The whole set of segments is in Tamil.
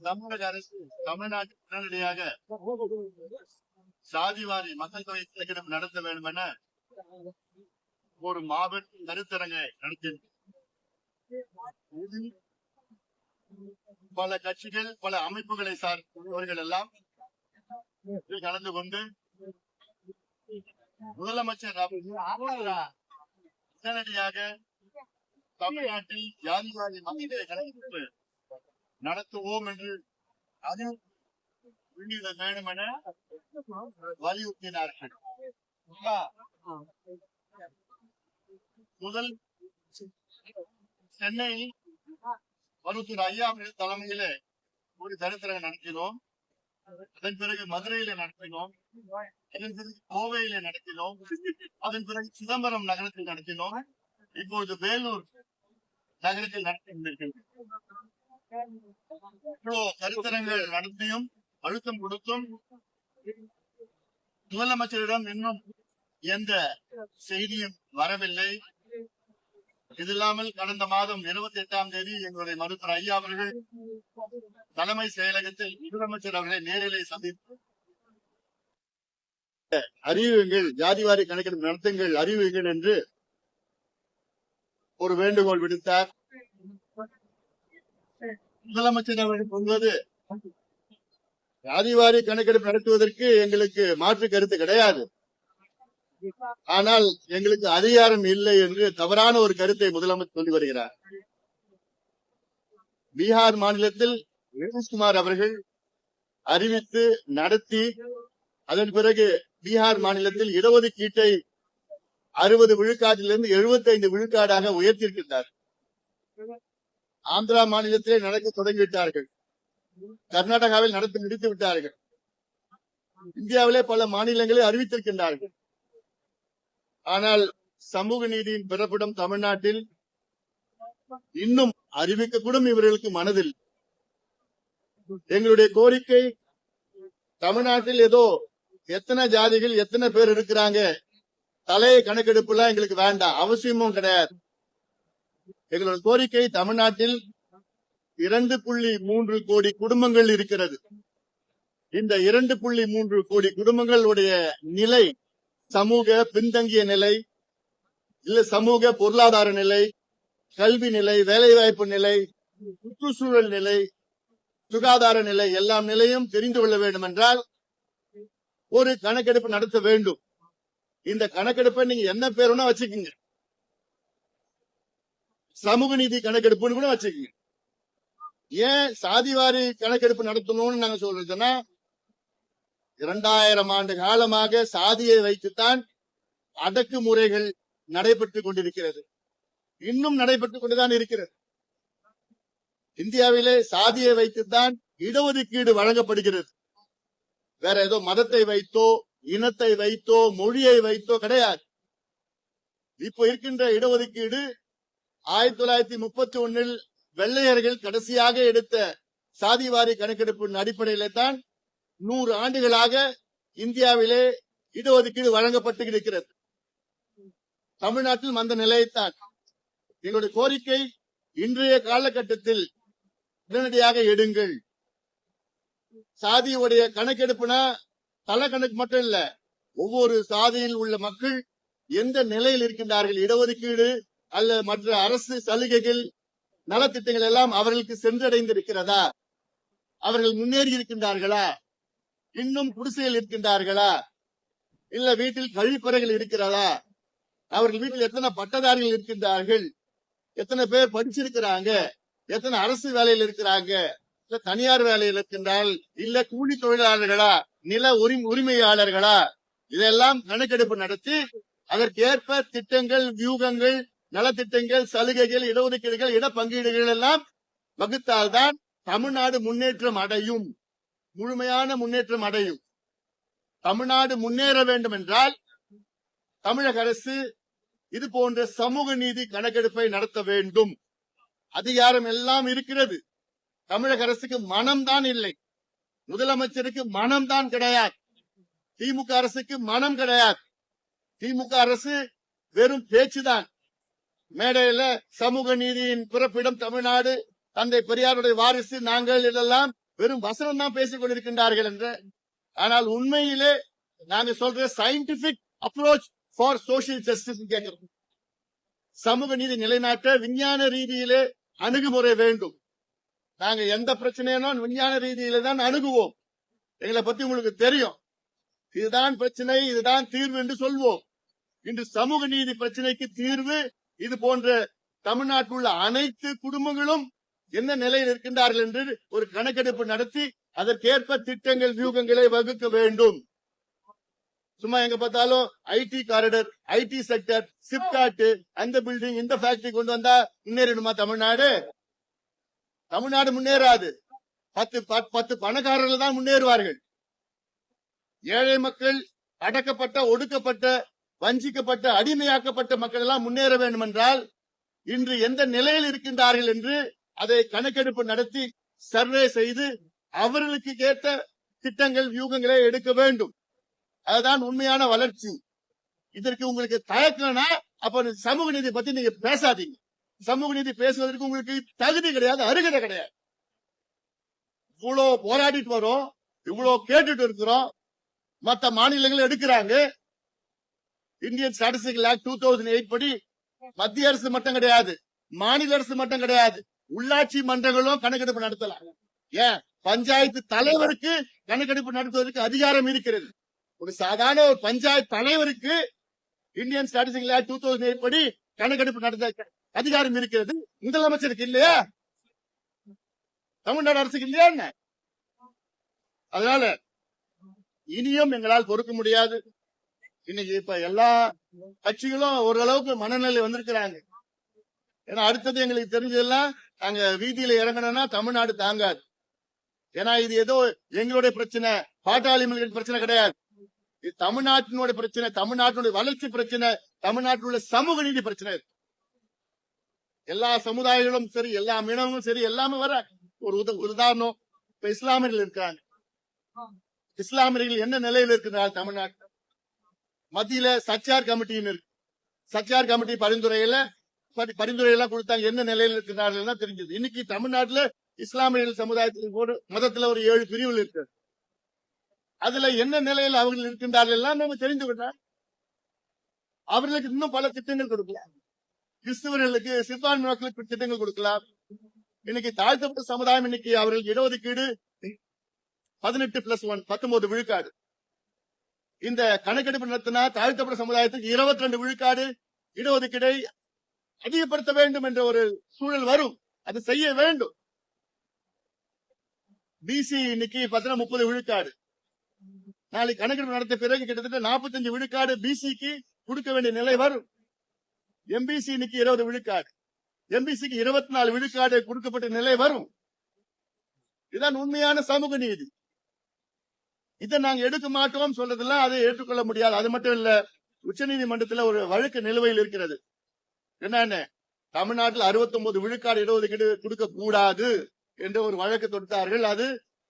தமிழக அரசு தமிழ்நாட்டில் உடனடியாக சாதிவாரி மக்கள் தொகை கணக்கெடுப்பு நடத்த வேண்டும் என ஒரு மாபெரும் கருத்தரங்கை நடத்தியது பல கட்சிகள் பல அமைப்புகளை சார்ந்தவர்கள் எல்லாம் கலந்து கொண்டு முதலமைச்சர் உடனடியாக தமிழ்நாட்டில் ஜாதிவாரி மக்கள் கணக்கெடுப்பு நடத்துவோம் என்று அது வெளியிட வேண்டும் என வலியுறுத்தினார்கள் முதல் சென்னையில் மருத்துவர் ஐயா தலைமையில தலைமையிலே ஒரு தரித்திரம் நடத்தினோம். அதன் பிறகு மதுரையில நடத்தினோம். அதன் பிறகு கோவையில நடத்தினோம். அதன் பிறகு சிதம்பரம் நகரத்தில் நடத்தினோம். இப்பொழுது வேலூர் நகரத்தில் நடத்தி கருத்தரங்கள் நடத்தியும் அழுத்தம் கொடுத்தும் முதலமைச்சரிடம் இன்னும் எந்த செய்தியும் வரவில்லை. இது இல்லாமல் கடந்த மாதம் இருபத்தி எட்டாம் தேதி எங்களுடைய மருத்துவர் ஐயா அவர்கள் தலைமை செயலகத்தில் முதலமைச்சர் அவர்களை நேரிலே சந்தித்து அறிவுங்கள் ஜாதிவாரி கணக்கெடுப்பு நடத்துங்கள் அறிவுங்கள் என்று ஒரு வேண்டுகோள் விடுத்தார். முதலமைச்சர் அவர்கள் சொல்வது ஜாதிவாரி கணக்கெடுப்பு நடத்துவதற்கு எங்களுக்கு மாற்று கருத்து கிடையாது. ஆனால் எங்களுக்கு அதிகாரம் இல்லை என்று தவறான ஒரு கருத்தை முதலமைச்சர் சொல்லி வருகிறார். பீகார் மாநிலத்தில் நிதிஷ்குமார் அவர்கள் அறிவித்து நடத்தி அதன் பிறகு பீகார் மாநிலத்தில் இடஒதுக்கீட்டை அறுபது விழுக்காட்டிலிருந்து 75 விழுக்காடாக உயர்த்தியிருக்கின்றார். ஆந்திரா மாநிலத்திலே நடக்க தொடங்கிவிட்டார்கள். கர்நாடகாவில் நடத்தி முடித்து விட்டார்கள். இந்தியாவிலே பல மாநிலங்களை அறிவித்திருக்கின்றார்கள். ஆனால் சமூக நீதியின் பிறப்பிடம் தமிழ்நாட்டில் இன்னும் அறிவிக்க கூட இவர்களுக்கு மனதில். எங்களுடைய கோரிக்கை தமிழ்நாட்டில் ஏதோ எத்தனை ஜாதிகள் எத்தனை பேர் இருக்கிறாங்க கணக்கெடுப்பு எல்லாம் எங்களுக்கு வேண்டாம் அவசியமும் கிடையாது. எங்களோட கோரிக்கை தமிழ்நாட்டில் இரண்டு புள்ளி மூன்று கோடி குடும்பங்கள் இருக்கிறது. இந்த இரண்டு புள்ளி மூன்று கோடி குடும்பங்களுடைய நிலை சமூக பின்தங்கிய நிலை இல்ல சமூக பொருளாதார நிலை கல்வி நிலை வேலைவாய்ப்பு நிலை சுற்றுச்சூழல் நிலை சுகாதார நிலை எல்லாம் நிலையும் தெரிந்து கொள்ள வேண்டும் என்றால் ஒரு கணக்கெடுப்பு நடத்த வேண்டும். இந்த கணக்கெடுப்பை நீங்க என்ன பேருன்னா வச்சுக்கோங்க. சமூக நீதி கணக்கெடுப்புன்னு கூட வச்சுக்கோங்க. ஏன் சாதிவாரி கணக்கெடுப்பு நடத்தணும்னு நாங்க சொல்றதுன்னா இரண்டாயிரம் ஆண்டு காலமாக சாதியை வைத்துத்தான் அடக்குமுறைகள் நடைபெற்றுக் கொண்டிருக்கிறது. இன்னும் நடைபெற்றுக் கொண்டுதான் இருக்கிறது. இந்தியாவிலே சாதியை வைத்துத்தான் இடஒதுக்கீடு வழங்கப்படுகிறது. வேற ஏதோ மதத்தை வைத்தோ இனத்தை வைத்தோ மொழியை வைத்தோ கிடையாது. இப்போ இருக்கின்ற இடஒதுக்கீடு ஆயிரத்தி தொள்ளாயிரத்தி முப்பத்தி ஒன்னில் வெள்ளையர்கள் கடைசியாக எடுத்த சாதிவாரி கணக்கெடுப்பின் அடிப்படையிலே தான் நூறு ஆண்டுகளாக இந்தியாவிலே இடஒதுக்கீடு வழங்கப்பட்டு இருக்கிறது. தமிழ்நாட்டில் அந்த நிலையைத்தான். எங்களுடைய கோரிக்கை இன்றைய காலகட்டத்தில் உடனடியாக எடுங்கள். சாதியுடைய கணக்கெடுப்புனா தலை கணக்கு மட்டும் இல்ல ஒவ்வொரு சாதியில் உள்ள மக்கள் எந்த நிலையில் இருக்கின்றார்கள் இடஒதுக்கீடு அல்ல மற்ற அரசு சலுகைகள் நலத்திட்டங்கள் எல்லாம் அவர்களுக்கு சென்றடைந்திருக்கிறதா? அவர்கள் முன்னேறி இருக்கின்றார்களா? இன்னும் குடிசைகள் இருக்கின்றார்களா? இல்ல வீட்டில் கழிப்பறைகள் இருக்கிறதா? அவர்கள் வீட்டில் எத்தனை பட்டதாரிகள் இருக்கின்றார்கள்? எத்தனை பேர் படிச்சிருக்கிறாங்க? எத்தனை அரசு வேலையில் இருக்கிறாங்க? இல்ல தனியார் வேலையில் இருக்கின்றார்கள் இல்ல கூலி தொழிலாளர்களா? நில உரிமை உரிமையாளர்களா? இதெல்லாம் கணக்கெடுப்பு நடத்தி அதற்கேற்ப திட்டங்கள் வியூகங்கள் நலத்திட்டங்கள் சலுகைகள் இடஒதுக்கீடுகள் இட பங்கீடுகள் எல்லாம் வகுத்தால்தான் தமிழ்நாடு முன்னேற்றம் அடையும். முழுமையான முன்னேற்றம் அடையும். தமிழ்நாடு முன்னேற வேண்டும் என்றால் தமிழக அரசு இது போன்ற சமூக நீதி கணக்கெடுப்பை நடத்த வேண்டும். அதிகாரம் எல்லாம் இருக்கிறது. தமிழக அரசுக்கு மனம்தான் இல்லை. முதலமைச்சருக்கு மனம்தான் கிடையாது. திமுக அரசுக்கு மனம் கிடையாது. திமுக அரசு வெறும் பேச்சுதான். மேடையில சமூக நீதியின் பிறப்பிடம் தமிழ்நாடு தந்தை பெரியாருடைய வாரிசு நாங்கள் இதெல்லாம் வெறும் வசனம் தான் பேசிக் கொண்டிருக்கின்றார்கள் என்று ஆனால் உண்மையிலே நாங்க சொல்ற scientific approach for social justice கேட்கிறோம் சமூக நீதி நிலைநாட்ட விஞ்ஞான ரீதியிலே அணுகுமுறை வேண்டும். நாங்க எந்த பிரச்சனையும் விஞ்ஞான ரீதியில தான் அணுகுவோம். எங்களை பத்தி உங்களுக்கு தெரியும். இதுதான் பிரச்சனை இதுதான் தீர்வு என்று சொல்வோம். இன்று சமூக நீதி பிரச்சனைக்கு தீர்வு இது போன்ற தமிழ்நாட்டில் உள்ள அனைத்து குடும்பங்களும் என்ன நிலையில் இருக்கின்றார்கள் என்று ஒரு கணக்கெடுப்பு நடத்தி அதற்கேற்ப திட்டங்கள் வியூகங்களை வகுக்க வேண்டும். சும்மா எங்க பார்த்தாலும் IT corridor IT sector SIPCOT அந்த பில்டிங் இந்த ஃபேக்டரி கொண்டு வந்தா முன்னேறிடுமா தமிழ்நாடு? தமிழ்நாடு முன்னேறாது. பத்து பத்து பணக்காரர்கள் தான் முன்னேறுவார்கள். ஏழை மக்கள் அடக்கப்பட்ட ஒடுக்கப்பட்ட வஞ்சிக்கப்பட்ட அடிமையாக்கப்பட்ட மக்கள் எல்லாம் முன்னேற வேண்டும் என்றால் இன்று எந்த நிலையில் இருக்கின்றார்கள் என்று அதை கணக்கெடுப்பு நடத்தி சர்வே செய்து அவர்களுக்கு ஏற்ற திட்டங்கள் வியூகங்களை எடுக்க வேண்டும். அதுதான் உண்மையான வளர்ச்சி. இதற்கு உங்களுக்கு தயக்கலனா அப்ப சமூக நீதி பத்தி நீங்க பேசாதீங்க. சமூக நீதி பேசுவதற்கு உங்களுக்கு தகுதி கிடையாது அருகதை கிடையாது. இவ்வளவு போராடிட்டு வரோம் இவ்வளவு கேட்டுட்டு இருக்கிறோம் மத்த மாநிலங்கள் எடுக்கிறாங்க Indian statistical act two thousand eight படி மத்திய அரசு மட்டும் கிடையாது மாநில அரசு மட்டும் கிடையாது உள்ளாட்சி மன்றங்களும் கணக்கெடுப்பு நடத்தலாம். ஏன்? பஞ்சாயத்து தலைவருக்கு கணக்கெடுப்பு நடத்துவதற்கு அதிகாரம் இருக்கிறது. ஒரு சாதாரண ஒரு பஞ்சாயத்து தலைவருக்கு Indian statistical act two thousand eight படி கணக்கெடுப்பு நடத்த அதிகாரம் இருக்கிறது. முதலமைச்சருக்கு இல்லையா? தமிழ்நாடு அரசுக்கு இல்லையா என்ன? அதனால இனியும் எங்களால் பொறுக்க முடியாது. இன்னைக்கு இப்ப எல்லா கட்சிகளும் ஓரளவுக்கு மனநிலை வந்திருக்கிறாங்க. ஏன்னா அடுத்தது எங்களுக்கு தெரிஞ்சதெல்லாம் நாங்க வீதியில இறங்கணும்னா தமிழ்நாடு தாங்காது. ஏன்னா இது ஏதோ எங்களுடைய பிரச்சனை பாட்டாளி மக்கள் பிரச்சனை கிடையாது. இது தமிழ்நாட்டினுடைய பிரச்சனை தமிழ்நாட்டினுடைய வளர்ச்சி பிரச்சனை தமிழ்நாட்டில் சமூக நீதி பிரச்சனை எல்லா சமுதாயங்களும் சரி எல்லா இனமும் சரி எல்லாமே வர ஒரு உத- உதாரணம் இப்ப இஸ்லாமியர்கள் இருக்காங்க. இஸ்லாமியர்கள் என்ன நிலையில் இருக்கிறார் தமிழ்நாடு மத்தியில சச்சார் கமிட்டின்னு இருக்கு. சச்சார் கமிட்டி பரிந்துரையில பரிந்துரை எல்லாம் கொடுத்தாங்க. என்ன நிலையில இருக்கிறார்கள் தான் தெரிஞ்சது. இன்னைக்கு தமிழ்நாட்டுல இஸ்லாமியர்கள் சமுதாயத்தில் ஒரு மதத்துல ஒரு ஏழு பிரிவுகள் இருக்கு. அதுல என்ன நிலையில் அவர்கள் இருக்கின்றார்கள் எல்லாம் நம்ம தெரிந்து கொண்டால் அவர்களுக்கு இன்னும் பல திட்டங்கள் கொடுக்கலாம். கிறிஸ்தவர்களுக்கு சிறுபான்மை மக்களுக்கு திட்டங்கள் கொடுக்கலாம். இன்னைக்கு தாழ்த்தப்பட்ட சமுதாயம் இன்னைக்கு அவர்களுக்கு இடஒதுக்கீடு பதினெட்டு பிளஸ் ஒன் பத்தொன்பது விழுக்காடு. இந்த கணக்கெடுப்பு நடத்தினா தாழ்த்தப்பட்ட சமுதாயத்துக்கு இருபத்தி ரெண்டு விழுக்காடு இடஒதுக்கீடை அதிகப்படுத்த வேண்டும் என்ற ஒரு சூழல் வரும். அது செய்ய வேண்டும். பிசி இன்னைக்கு பாத்தீங்கன்னா முப்பது விழுக்காடு. நாளைக்கு கணக்கெடுப்பு நடத்த பிறகு கிட்டத்தட்ட 45 விழுக்காடு பிசிக்கு கொடுக்க வேண்டிய நிலை வரும். எம்பிசி இன்னைக்கு இருபது விழுக்காடு. எம்பிசிக்கு இருபத்தி நாலு விழுக்காடு கொடுக்கப்பட்ட நிலை வரும். இதுதான் உண்மையான சமூக நீதி. இதை நாங்க எடுக்க மாட்டோம் சொல்றதெல்லாம் அதை ஏற்றுக்கொள்ள முடியாது. அது மட்டும் இல்ல உச்சநீதிமன்றத்துல ஒரு வழக்கு நிலுவையில் இருக்கிறது. என்னன்னு தமிழ்நாட்டில் 69 விழுக்காடு இடஒதுக்கீடு கொடுக்க கூடாது என்ற ஒரு வழக்கு தொடுத்தார்கள். அது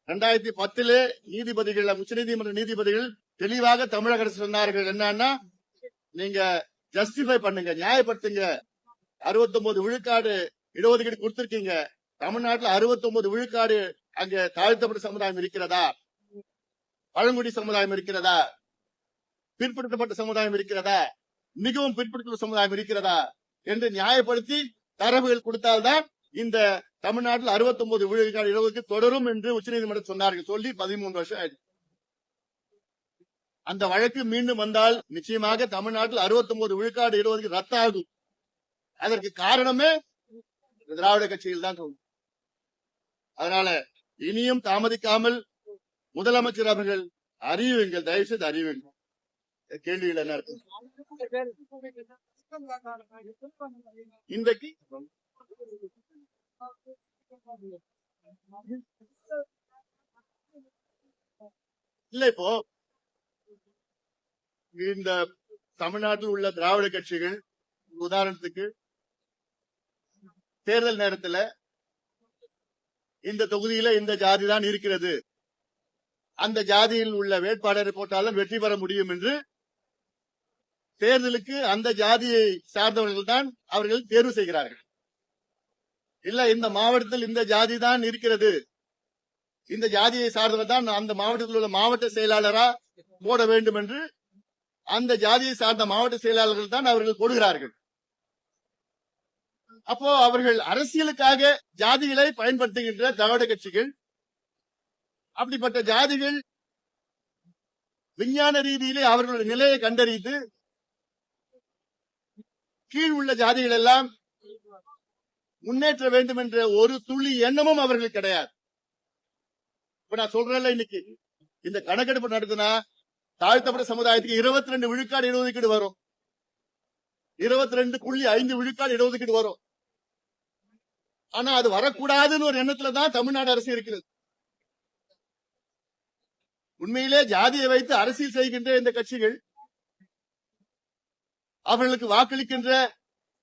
ரெண்டாயிரத்தி பத்திலே நீதிபதிகள் உச்சநீதிமன்ற நீதிபதிகள் தெளிவாக தமிழக அரசு சொன்னார்கள். என்னன்னா நீங்க ஜஸ்டிஃபை பண்ணுங்க நியாயப்படுத்துங்க. 69 விழுக்காடு இடஒதுக்கீடு கொடுத்திருக்கீங்க. தமிழ்நாட்டுல 69 விழுக்காடு அங்க தாழ்த்தப்பட்ட சமுதாயம் இருக்கிறதா? பழங்குடி சமுதாயம் இருக்கிறதா? பிற்படுத்தப்பட்ட சமுதாயம் இருக்கிறதா? மிகவும் பிற்படுத்தப்பட்ட சமுதாயம் இருக்கிறதா? என்று நியாயப்படுத்தி தரவுகள் கொடுத்தால்தான் இந்த தமிழ்நாட்டில் 69 விழுக்காடு இரவுக்கு தொடரும் என்று உச்சநீதிமன்றம் சொன்னார்கள். சொல்லி பதிமூன்று வருஷம் ஆயிடுச்சு. அந்த வழக்கு மீண்டும் வந்தால் நிச்சயமாக தமிழ்நாட்டில் 69 விழுக்காடு இடஒதுக்கீடு ரத்தாகும். அதற்கு காரணமே திராவிட கட்சியில் தான் தோணும் அதனால இனியும் தாமதிக்காமல் முதலமைச்சர் அவர்கள் அறிவுங்கள் தயவு செய்து அறிவுங்கள் கேள்விகள் என்ன இருக்கு? இன்றைக்கு இல்ல இப்போ இந்த தமிழ்நாட்டில் உள்ள திராவிட கட்சிகள் உதாரணத்துக்கு தேர்தல் நேரத்துல இந்த தொகுதியில இந்த ஜாதி தான் இருக்கிறது. அந்த ஜாதியில் உள்ள வேட்பாளரை போட்டாலும் வெற்றி பெற முடியும் என்று தேர்தலுக்கு அந்த ஜாதியை சார்ந்தவர்கள் தான் அவர்கள் தேர்வு செய்கிறார்கள். இல்ல இந்த மாவட்டத்தில் இந்த ஜாதி தான் இருக்கிறது. இந்த ஜாதியை சார்ந்தவர் தான் அந்த மாவட்டத்தில் உள்ள மாவட்ட செயலாளரா போட வேண்டும் என்று அந்த ஜாதியை சார்ந்த மாவட்ட செயலாளர்கள் தான் அவர்கள் போடுகிறார்கள். அப்போ அவர்கள் அரசியலுக்காக ஜாதிகளை பயன்படுத்துகின்ற திராவிட கட்சிகள் அப்படிப்பட்ட ஜாதிகள் விஞ்ஞான ரீதியிலே அவர்களுடைய நிலையை கண்டறிந்து கீழ் உள்ள ஜாதிகள் எல்லாம் முன்னேற்ற வேண்டும் என்ற ஒரு துளி எண்ணமும் அவர்களுக்கு கிடையாது. இப்ப நான் சொல்றேன்ல இன்னைக்கு இந்த கணக்கெடுப்பு நடத்தினா தாழ்த்தப்பட்ட சமுதாயத்துக்கு இருபத்தி ரெண்டு விழுக்காடு இடஒதுக்கீடு வரும். இருபத்தி ரெண்டு புள்ளி ஐந்து விழுக்காடு இடஒதுக்கீடு வரும். ஆனா அது வரக்கூடாதுன்னு ஒரு எண்ணத்துலதான் தமிழ்நாடு அரசு இருக்கிறது. உண்மையிலே ஜாதியை வைத்து அரசியல் செய்கின்ற இந்த கட்சிகள் அவர்களுக்கு வாக்களிக்கின்ற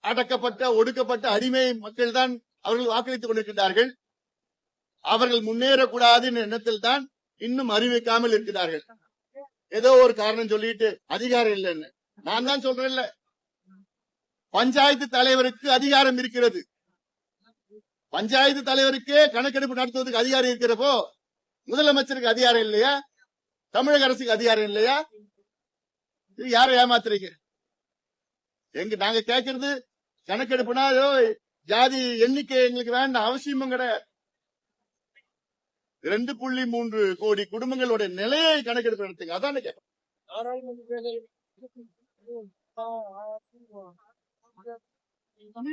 அடக்கப்பட்ட ஒடுக்கப்பட்ட அடிமை மக்கள் தான் அவர்கள் வாக்களித்துக் கொண்டிருக்கின்றார்கள். அவர்கள் முன்னேறக்கூடாது என்ற எண்ணத்தில் தான் இன்னும் அறிவிக்காமல் இருக்கிறார்கள். ஏதோ ஒரு காரணம் சொல்லிட்டு அதிகாரம் இல்லைன்னு. நான் தான் சொல்றேன்ல. பஞ்சாயத்து தலைவருக்கு அதிகாரம் இருக்கிறது. பஞ்சாயத்து தலைவருக்கே கணக்கெடுப்பு நடத்துவதற்கு அதிகாரம் இருக்கிறப்போ முதலமைச்சருக்கு அதிகாரம் இல்லையா? தமிழக அரசுக்கு அதிகாரம் இல்லையா? இது யாரை ஏமாத்துறீங்க? எங்க நாங்க கேட்கறது கணக்கெடுப்புனா ஏதோ ஜாதி எண்ணிக்கை எங்களுக்கு வேண்டாம் அவசியமும் கிடையாது. ரெண்டு புள்ளி மூன்று கோடி குடும்பங்களோட நிலையை கணக்கெடுப்பு நடத்துங்க. அதான் கேட்கறேன்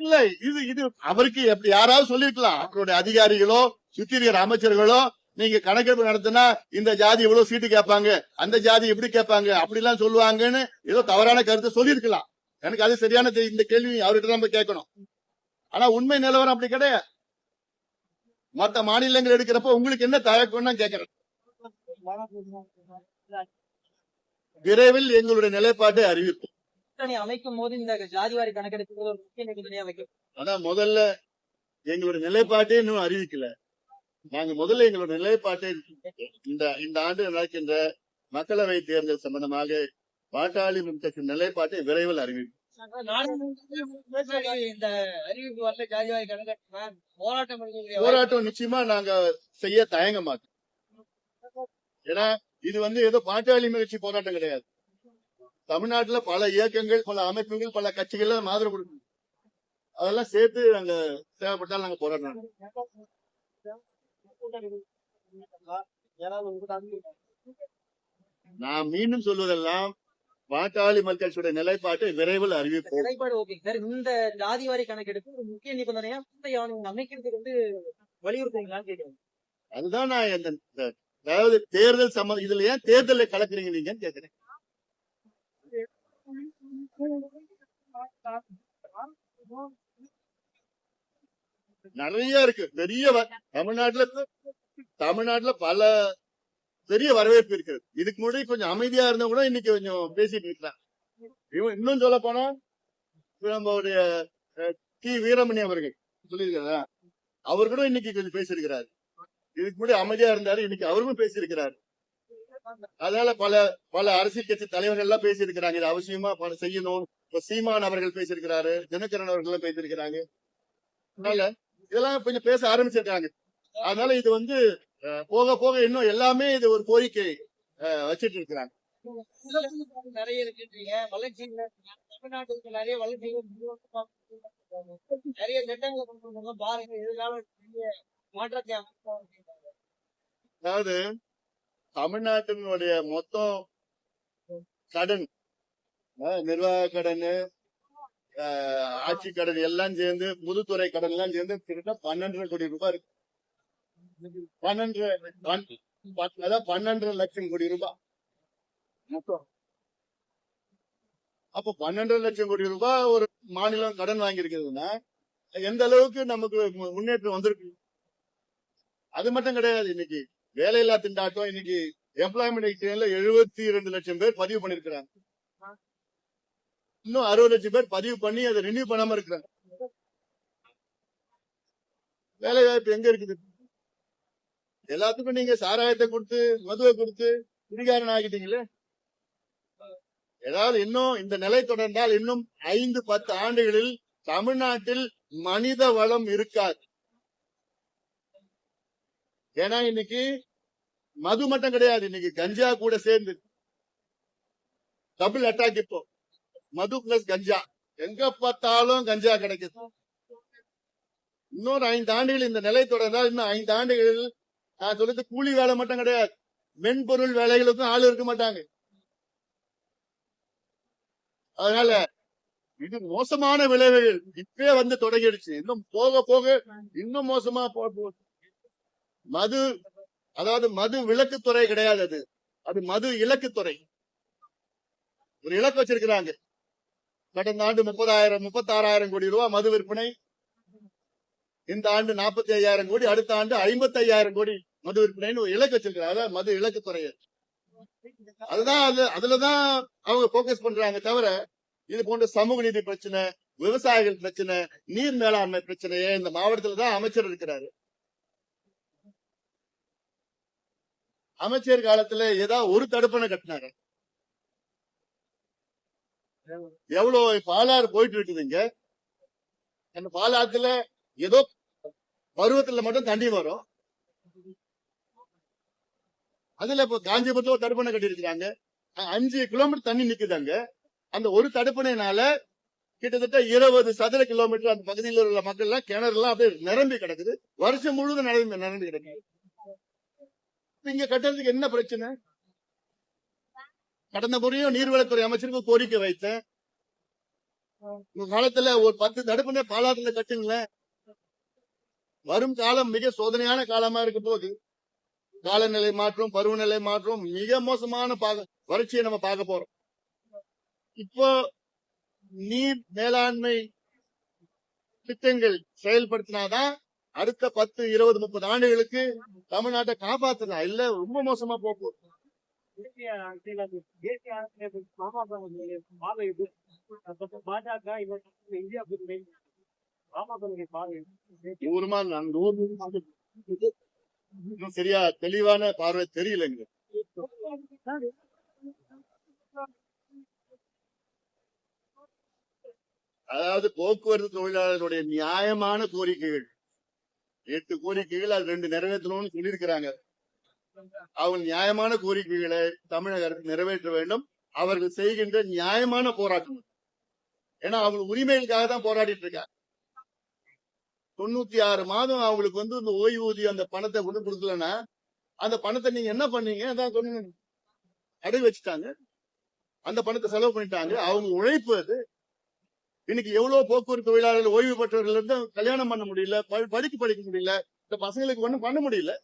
இல்லை இது இது அவருக்கு எப்படி யாராவது சொல்லிருக்கலாம். அவருடைய அதிகாரிகளோ சுத்தி அமைச்சர்களோ நீங்க கணக்கெடுப்பு நடத்தினா இந்த ஜாதி இவ்வளவு சீட்டு கேட்பாங்க அந்த ஜாதி எப்படி கேட்பாங்க அப்படி எல்லாம் சொல்லுவாங்கன்னு ஏதோ தவறான கருத்தை சொல்லியிருக்கலாம். எனக்கு அது சரியான இந்த கேள்வி அவர்கிட்ட தான் போய் கேட்கணும். ஆனா உண்மை நிலவரம் அப்படி கிடையாது. மத்த மாநிலங்கள் எடுக்கிறப்ப உங்களுக்கு என்ன தயக்கம்னு கேட்கறேன். விரைவில் எங்களுடைய நிலைப்பாட்டை அறிவிப்போம். அமைக்கும் போது இந்த ஜாதிவாரி கணக்கெடுப்பு அதான் முதல்ல எங்களுடைய நிலைப்பாட்டை இன்னும் அறிவிக்கல. நாங்க முதல்ல எங்களுடைய நிலைப்பாட்டை இந்த இந்த ஆண்டு நடக்கின்ற மக்களவை தேர்தல் சம்பந்தமாக பாட்டாளி முன்கட்சி நிலைப்பாட்டை விரைவில் அறிவிப்போம். போராட்டம் நிச்சயமா நாங்க செய்ய தயங்க மாட்டோம். ஏன்னா இது வந்து ஏதோ பாட்டாளி முயற்சி போராட்டம் கிடையாது. தமிழ்நாட்டுல பல இயக்கங்கள் பல அமைப்புகள் பல கட்சிகள் ஆதரவு கொடுக்கும் அதெல்லாம் சேர்த்து நாங்க தேவைப்பட்டால் நாங்க போராடுறோம் நான் மீண்டும் சொல்வதெல்லாம் பாட்டாளி மக்களுடைய நிலைப்பாட்டை விரைவில் அறிவிப்போம். நிலைப்பாடு ஓகே சார் இந்த ஜாதிவாரி கணக்கெடுப்பு ஒரு முக்கிய நிபந்தனையா? ஆணையம் அமைக்கிறதுக்கு வந்து வலியுறுத்துறீங்களான்னு கேட்கிறேன் அதுதான் நான் இந்த அதாவது தேர்தல் சம்மந்தம் இதுல ஏன் தேர்தலை கலக்குறீங்க நீங்கன்னு கேக்குறேன். நிறைய இருக்கு. பெரிய தமிழ்நாட்டுல தமிழ்நாட்டுல பல பெரிய வரவேற்பு இருக்கிறது இதுக்கு முன்னாடி கொஞ்சம் அமைதியா இருந்தா கூட இன்னைக்கு கொஞ்சம் பேசிட்டு இருக்கிறான் இவன் இன்னும் சொல்ல போனா நம்மளுடைய டி வீரமணி அவர்கள் சொல்லியிருக்காரா? அவர் கூட இன்னைக்கு கொஞ்சம் பேசியிருக்கிறாரு. இதுக்கு முன்னாடி அமைதியா இருந்தாரு இன்னைக்கு அவரும் பேசியிருக்கிறாரு. அதனால பல பல அரசியல் கட்சி தலைவர்கள் எல்லாம் பேசியிருக்கிறாங்க. இது அவசியமா பல செய்யணும். இப்ப சீமான் அவர்கள் பேசியிருக்கிறாரு தினகரன் அவர்கள் எல்லாம் பேசியிருக்கிறாங்க. அதனால இதெல்லாம் கொஞ்சம் பேச ஆரம்பிச்சிருக்காங்க. அதனால இது வந்து போக போக இன்னும் எல்லாமே இது ஒரு கோரிக்கை வச்சிட்டு இருக்கிறாங்க. நிறைய இருக்குன்றீங்க. வளர்ச்சி தமிழ்நாட்டுக்கு நிறைய வளர்ச்சி நிறைய திட்டங்களை கொண்டு வந்தாங்க பாருங்க இதனால பெரிய மாற்றத்தை. அதாவது தமிழ்நாட்டினுடைய மொத்தம் கடன் நிர்வாக கடன் ஆட்சி கடன் எல்லாம் சேர்ந்து பொதுத்துறை கடன் எல்லாம் சேர்ந்து கிட்டத்தட்ட பன்னெண்டரை கோடி ரூபாய் இருக்கு. பன்னெண்டு பன்னெண்டரை லட்சம் கோடி ரூபாய். மொத்தம். அப்போ பன்னெண்டரை லட்சம் கோடி ரூபாய் ஒரு மாநிலம் கடன் வாங்கியிருக்கிறதுனா எந்த அளவுக்கு நமக்கு முன்னேற்றம் வந்திருக்கு? அது மட்டும் கிடையாது இன்னைக்கு வேலையில்லா திண்டாட்டம் இன்னைக்கு எம்ப்ளாய்மெண்ட் எக்ஸ்சேஞ்சில் எழுபத்தி ரெண்டு லட்சம் பேர் பதிவு பண்ணிருக்கிறாங்க இன்னும் அறுபது லட்சம் பேர் பதிவு பண்ணி அதை ரினியூ பண்ணாம இருக்கிறாங்க. வேலை வாய்ப்பு எங்க இருக்குது? எல்லாத்துக்கும் நீங்க சாராயத்தை கொடுத்து மதுவை கொடுத்து குடிகாரன் ஆகிட்டீங்களே? ஏதாவது இன்னும் இந்த நிலை தொடர்ந்தால் இன்னும் ஐந்து பத்து ஆண்டுகளில் தமிழ்நாட்டில் மனித வளம் இருக்காது. ஏன்னா இன்னைக்கு மது மட்டும் கிடையாது. இன்னைக்கு கஞ்சா கூட சேர்ந்து. டபுள் அட்டாக் இப்போ. மது பிளஸ் கஞ்சா. எங்க பார்த்தாலும் கஞ்சா கிடைக்குது. இன்னொரு ஐந்து ஆண்டுகள் இந்த நிலை தொடர்ந்தால் இன்னும் ஐந்து ஆண்டுகள் நான் சொல்றது கூலி வேலை மட்டும் கிடையாது. மென்பொருள் வேலைகளுக்கும் ஆள் இருக்க மாட்டாங்க. அதனால இது மோசமான விளைவுகள். இப்பே வந்து தொடங்கிடுச்சு. இன்னும் போக போக இன்னும் மோசமா போக மது அதாவது மது விலக்குத்துறை கிடையாது அது. அது மது இலக்குத்துறை. ஒரு இலக்கு வச்சிருக்கிறாங்க. கடந்த ஆண்டு முப்பதாயிரம் முப்பத்தாறாயிரம் கோடி ரூபாய் மது விற்பனை இந்த ஆண்டு நாற்பத்தி ஐயாயிரம் கோடி அடுத்த ஆண்டு ஐம்பத்தி ஐயாயிரம் கோடி மது விற்பனைன்னு ஒரு இலக்கு வச்சிருக்காங்க மது மது இலக்குத்துறை அதுதான் அது அதுலதான் அவங்க போக்கஸ் பண்றாங்க தவிர இது போன்ற சமூக நீதி பிரச்சனை விவசாயிகள் பிரச்சனை நீர் மேலாண்மை பிரச்சனையே இந்த மாவட்டத்துல தான் அமைச்சர் இருக்கிறாரு. அமைச்சர் காலத்துல ஏதாவது ஒரு தடுப்பணை கட்டினாங்க எவ்வளவு பாலாறு போயிட்டு இருக்குதுங்க அந்த பாலாத்துல ஏதோ பருவத்துல மட்டும் தண்ணி வரும். அதுல இப்ப காஞ்சிபுரத்துல ஒரு தடுப்பணை கட்டியிருக்கிறாங்க. அஞ்சு கிலோமீட்டர் தண்ணி நிக்குதாங்க அந்த ஒரு தடுப்பணையினால கிட்டத்தட்ட இருபது சதுர கிலோமீட்டர் அந்த பகுதியில் உள்ள மக்கள் எல்லாம் கிணறு எல்லாம் அப்படியே நிரம்பி கிடக்குது. வருஷம் முழுவதும் நிரம்பி நிரம்பி கிடக்குது. இங்க கட்டுறதுக்கு என்ன பிரச்சனை? கடந்த முறையும் நீர்வளத்துறை அமைச்சருக்கு கோரிக்கை வைத்தேன். இந்த காலத்துல ஒரு பத்து தடுப்பணை பாலாற்றுல கட்டுங்களேன். வரும் காலம் மிக சோதனையான காலமா இருக்க போகுது காலநிலை மாற்றம் பருவநிலை மாற்றம் மிக மோசமான பாக- வறட்சியை நம்ம பார்க்க போறோம். இப்போ நீர் மேலாண்மை திட்டங்கள் செயல்படுத்தினாதான் அடுத்த பத்து இருபது முப்பது ஆண்டுகளுக்கு தமிழ்நாட்டை காப்பாத்தலாம். இல்ல ரொம்ப மோசமா போகும் இது. பாஜக இந்தியா ஊருமா அந்த ஊர் இன்னும் சரியா தெளிவான பார்வை தெரியலங்க. அதாவது போக்குவரத்து தொழிலாளர்களுடைய நியாயமான கோரிக்கைகள். எட்டு கோரிக்கைகள் அது ரெண்டு நிறைவேற்றணும்னு சொல்லியிருக்கிறாங்க. அவங்க நியாயமான கோரிக்கைகளை தமிழக அரசு நிறைவேற்ற வேண்டும். அவர்கள் செய்கின்ற நியாயமான போராட்டம். ஏன்னா அவங்க உரிமைகளுக்காக தான் போராடிட்டு இருக்காங்க. தொண்ணூத்தி ஆறு மாதம் அவங்களுக்கு வந்து இந்த ஓய்வூதியம் அந்த பணத்தை கொண்டு கொடுக்கலன்னா அந்த பணத்தை நீங்க என்ன பண்ணீங்க? அதான் சொன்னீங்க அடகு வச்சுட்டாங்க. அந்த பணத்தை செலவு பண்ணிட்டாங்க. அவங்க உழைப்பு அது. இன்னைக்கு எவ்வளவு போக்குவரத்து தொழிலாளர்கள் ஓய்வு பெற்றவர்கள் இருந்து கல்யாணம் பண்ண முடியல ப- படிக்க படிக்க முடியல. இந்த பசங்களுக்கு ஒண்ணும் பண்ண முடியல.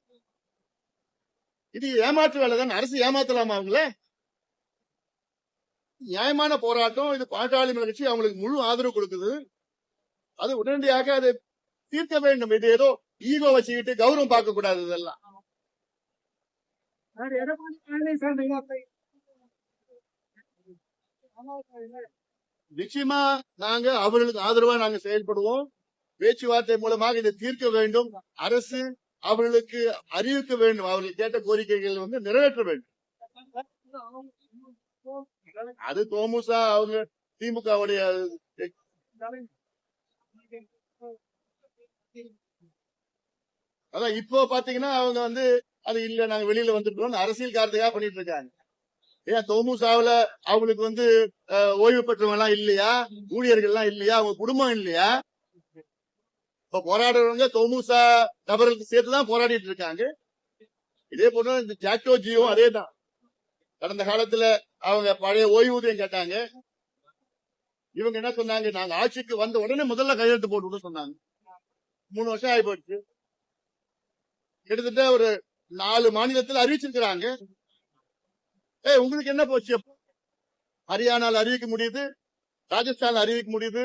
இது ஏமாற்று வேலை தான். அரசு ஏமாத்தலாமா அவங்கள? நியாயமான போராட்டம். இது பாட்டாளி கட்சி அவங்களுக்கு முழு ஆதரவு கொடுக்குது. அது உடனடியாக அதை தீர்க்க வேண்டும். இது ஏதோ ஈகோ வச்சுக்கிட்டு கௌரவம் பார்க்க கூடாது இதெல்லாம் நிச்சயமா நாங்க அவர்களுக்கு ஆதரவா நாங்க செயல்படுவோம். பேச்சுவார்த்தை மூலமாக இதை தீர்க்க வேண்டும். அரசு அவர்களுக்கு அறிவிக்க வேண்டும். அவர்கள் கேட்ட கோரிக்கைகள் வந்து நிறைவேற்ற வேண்டும். அது தோமுசா அவங்க திமுகவுடைய அதான் இப்போ பாத்தீங்கன்னா அவங்க வந்து அது இல்ல நாங்க வெளியில வந்துட்டோம் அரசியல் காரணத்துக்காக பண்ணிட்டு இருக்காங்க. ஏன் தோமுசாவுல அவங்களுக்கு வந்து ஓய்வு பெற்றவங்க எல்லாம் இல்லையா? ஊழியர்கள் எல்லாம் இல்லையா? அவங்க குடும்பம் இல்லையா? இப்ப போராடுறவங்க தோமுசா நபர்களுக்கு சேர்த்துதான் போராடிட்டு இருக்காங்க. இதே போல இந்த ஜாக்டோ ஜியோ அதே தான் கடந்த காலத்துல அவங்க பழைய ஓய்வூதியம் கேட்டாங்க. இவங்க என்ன சொன்னாங்க? நாங்க ஆட்சிக்கு வந்த உடனே முதல்ல கையெழுத்து போட்டு சொன்னாங்க. மூணு வருஷம் ஆகி போச்சு கிட்டத்தட்ட ஒரு நாலு மாநிலத்தில் அறிவிச்சிருக்கிறாங்க. ஏய் உங்களுக்கு என்ன போச்சு அப்போ? ஹரியானால அறிவிக்க முடியுது ராஜஸ்தான் அறிவிக்க முடியுது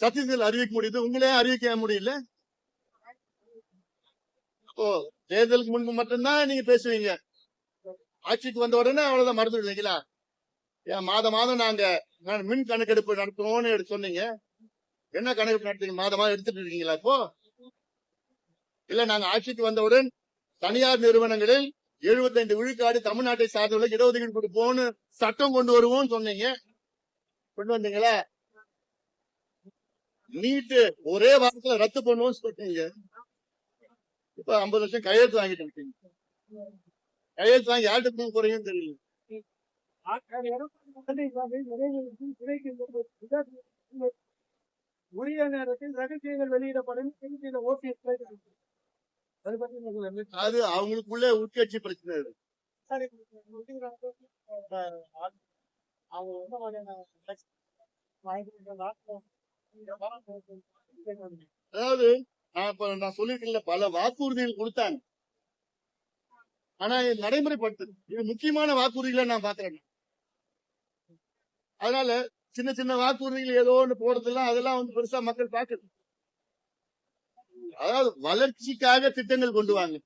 சத்தீஸ்கர் அறிவிக்க முடியுது உங்களே அறிவிக்க முடியல. ஓ தேர்தலுக்கு முன்பு மட்டும்தான் நீங்க பேசுவீங்க. ஆட்சிக்கு வந்த உடனே அவ்வளவுதான் மறந்து இல்லைங்களா? ஏன் மாதம் மாதம் நாங்க நான் மின் கணக்கெடுப்பு நடத்துவோம்னு எடுத்து சொன்னீங்க. என்ன கணக்கெடுப்பு நடத்தீங்க மாதமா மாதம் எடுத்துட்டு இருக்கீங்களா இப்போ? இல்ல நாங்க ஆட்சிக்கு வந்தவுடன் தனியார் நிறுவனங்களில் 75 விழுக்காடு தமிழ்நாட்டை சார்ந்தவர்களுக்கு இடஒதுக்கீடு கொடுப்போம்னு சட்டம் கொண்டு வருவோம்னு சொன்னீங்க. கொண்டு வந்தீங்களா? நீட்டு ஒரே வாரத்துல ரத்து பண்ணுவோம்னு சொன்னீங்க. இப்ப ஐம்பது லட்சம் கையெழுத்து வாங்கிட்டு இருக்கீங்க. கையெழுத்து வாங்கி யார்கிட்ட போக போறீங்கன்னு தெரியல. உரிய நேரத்தில் ரகசியங்கள் வெளியிடப்படும். ஓபிஎஸ் அது அவங்களுக்குள்ளே அவங்களுக்குள்ள உட்கட்சி பிரச்சனை இருக்கு அவங்க அதாவது நான் இப்ப நான் பல வாக்குறுதிகள் கொடுத்தாங்க. ஆனா இது நடைமுறைப்படுத்து இது முக்கியமான வாக்குறுதிகளை நான் பாக்குறேன் அதனால சின்ன சின்ன வாக்குறுதிகள் ஏதோ ஒன்று போடுறதுலாம் அதெல்லாம் வந்து பெருசா மக்கள் பாக்குது அதாவது வளர்ச்சிக்காக திட்டங்கள் கொண்டு வாங்க.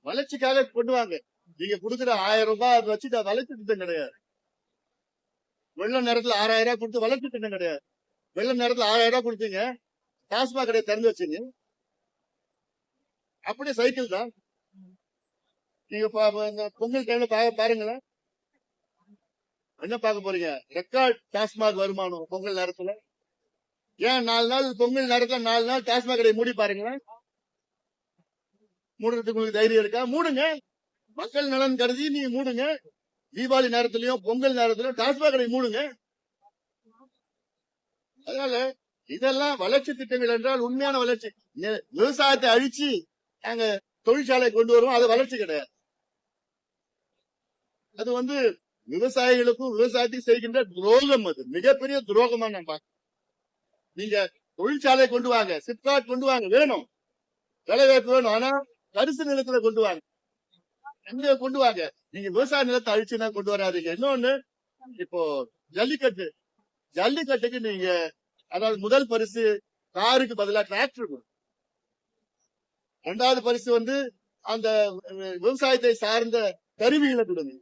வளர்ச்சிக்காக கொண்டு வாங்க. நீங்க கொடுக்குற ஆயிரம் ரூபாய் அதை வச்சு வளர்ச்சி திட்டம் கிடையாது. வெள்ள நேரத்துல ஆறாயிரம் ரூபாய் கொடுத்து வளர்ச்சி திட்டம் கிடையாது. வெள்ள நேரத்துல ஆறாயிரம் ரூபாய் கொடுத்தீங்க டாஸ்மாக் கடையை திறந்து வச்சீங்க. அப்படியே சைக்கிள் தான். நீங்க பா- பொங்கல் டைம்ல பாருங்களேன். என்ன பார்க்க போறீங்க? ரெக்கார்ட் டாஸ்மாக் வருமானம் பொங்கல் நேரத்துல? ஏன் நாலு நாள் பொங்கல் நடக்க நாலு நாள் டாஸ்மாக் கடையை மூடி பாருங்களேன். மூடுறதுக்கு உங்களுக்கு தைரியம் இருக்கா? மூடுங்க. மக்கள் நலன் கருதி நீங்க மூடுங்க. தீபாவளி நேரத்திலயும் பொங்கல் நேரத்திலயும் டாஸ்மாக் கடையை மூடுங்க. அதனால இதெல்லாம் வளர்ச்சி திட்டங்கள் என்றால் உண்மையான வளர்ச்சி. விவசாயத்தை அழிச்சு நாங்க தொழிற்சாலை கொண்டு வருவோம். அது வளர்ச்சி கிடையாது. அது வந்து விவசாயிகளுக்கும் விவசாயத்துக்கும் செய்கின்ற துரோகம் அது. மிகப்பெரிய துரோகமா நான் பார்க்கிறேன். நீங்க தொழிற்சாலை கொண்டு வாங்க சிப்காட் கொண்டு வாங்க வேணும். வேலைவாய்ப்பு வேணும் ஆனா கரிசு நிலத்துல கொண்டு வாங்க. எங்க கொண்டு வாங்க. நீங்க விவசாய நிலத்தை அழிச்சுன்னா கொண்டு வராதீங்க. இன்னொன்னு இப்போ ஜல்லிக்கட்டு. ஜல்லிக்கட்டுக்கு நீங்க அதாவது முதல் பரிசு காருக்கு பதிலா டிராக்டர் இரண்டாவது பரிசு வந்து அந்த விவசாயத்தை சார்ந்த கருவிகளை கொடுங்க.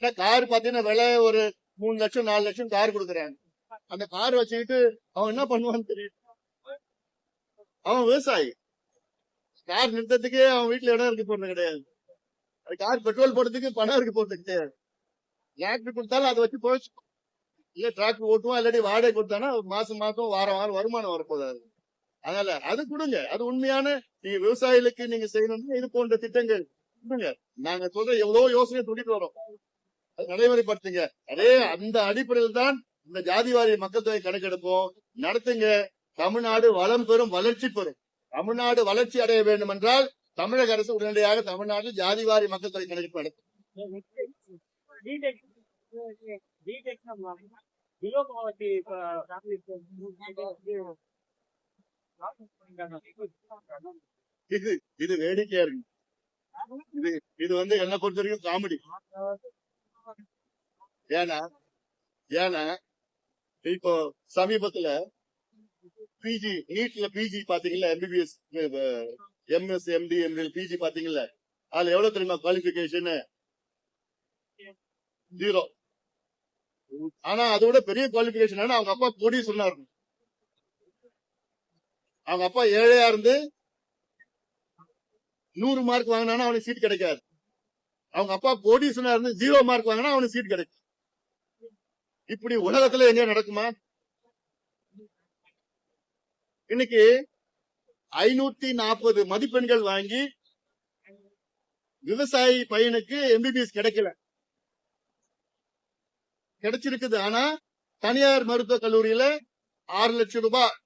ஏன்னா கார் பாத்தீங்கன்னா விலை ஒரு மூணு லட்சம் நாலு லட்சம் கார் கொடுக்குறாங்க. அந்த கார் வச்சுக்கிட்டு அவன் என்ன பண்ணுவான்னு தெரியும் அவன் விவசாயி. கார் நிறுத்தத்துக்கே அவன் வீட்டுல இடம் இருக்கு போறது கிடையாது. அது கார் பெட்ரோல் போடுறதுக்கு பணம் இருக்கு போறது கிடையாது. டிராக்டர் கொடுத்தாலும் அதை வச்சு போச்சு. இல்ல டிராக்டர் ஓட்டுவோம் இல்லாட்டி வாடகை கொடுத்தானா மாசம் மாசம் வாரம் வாரம் வருமானம் வரப்போதாது அதனால அது கொடுங்க. அது உண்மையான நீங்க விவசாயிகளுக்கு நீங்க செய்யணும்னா இது போன்ற திட்டங்கள் கொடுங்க. நாங்க சொல்ற எவ்வளவு யோசனை துடிட்டு வரோம். அது நடைமுறைப்படுத்துங்க. அதே அந்த அடிப்படையில் தான் இந்த ஜாதிவாரி மக்கள் தொகை கணக்கெடுப்போம். நடத்துங்க. தமிழ்நாடு வளம் பெறும் வளர்ச்சி பெறும். தமிழ்நாடு வளர்ச்சி அடைய வேண்டும் என்றால் தமிழக அரசு உடனடியாக தமிழ்நாட்டில் ஜாதிவாரி மக்கள் தொகை கணக்கெடுப்பு நடத்தும். இது இது வேடிக்கையா இருக்கு. இது இது வந்து என்ன பொறுத்த வரைக்கும் காமெடி. ஏன்னா ஏன்னா இப்போ சமீபத்துல பிஜி நீட்ல பிஜி பாத்தீங்களா MBBS MS MD MD PG பாத்தீங்கல்ல அதுல எவ்வளவு தெரியுமா குவாலிபிகேஷன் ஜீரோ ஆனா அதோட பெரிய குவாலிபிகேஷன் அவங்க அப்பா பொடி சொன்னாரு. அவங்க அப்பா ஏழையா இருந்து நூறு மார்க் வாங்கினானா அவனுக்கு சீட் கிடைக்காது. அவங்க அப்பா கோடீஸ்வரனா இருந்து ஜீரோ மார்க் வாங்கினா அவனுக்கு சீட் கிடைக்கும் இப்படி உலகத்துல எங்க நடக்குமா? இன்னைக்கு ஐநூத்தி நாற்பது மதிப்பெண்கள் வாங்கி விவசாயி பையனுக்கு எம்பிபிஎஸ் கிடைக்கல. கிடைச்சிருக்குது. ஆனா தனியார் மருத்துவக் கல்லூரியில ஆறு லட்சம் ரூபாய்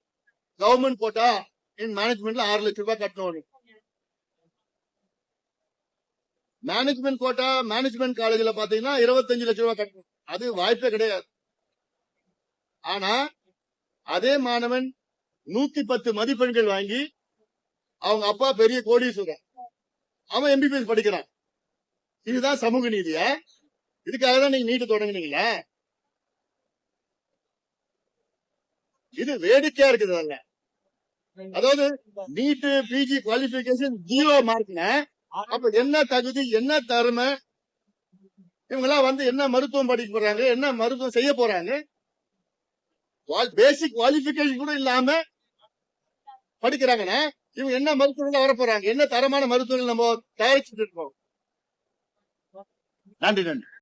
கவர்மெண்ட் போட்டா என் மேனேஜ்மெண்ட்ல ஆறு லட்சம் ரூபாய் கட்டணும் மேனேஜ்மெண்ட் கோட்டா மேனேஜ்மெண்ட் காலேஜ்ல பாத்தீங்கன்னா இருபத்தஞ்சு லட்சம் ரூபாய் கட்டணும். அது வாய்ப்பே கிடையாது. ஆனா அதே மாணவன் நூத்தி பத்து மதிப்பெண்கள் வாங்கி அவங்க அப்பா பெரிய கோடீஸ்வரன். அவன் எம்பிபிஎஸ் படிக்கிறான். இதுதான் சமூக நீதியா? இதுக்காக தான் நீங்க நீட்டு தொடங்கினீங்களா? இது வேடிக்கையா இருக்குது அல்ல அதாவது நீட்டு பிஜி குவாலிபிகேஷன் ஜீரோ மார்க்னா அப்ப என்ன தகுதி என்ன தருமை? இவங்க எல்லாம் வந்து என்ன மருத்துவம் படிக்க போறாங்க என்ன மருத்துவம் செய்ய போறாங்க? பேசிக் குவாலிபிகேஷன் கூட இல்லாம படிக்கிறாங்கன்னா இவங்க என்ன மருத்துவர்கள் வரப்போறாங்க என்ன தரமான மருத்துவர்கள் நம்ம தயாரிச்சுட்டு இருக்கோம்? நன்றி நன்றி.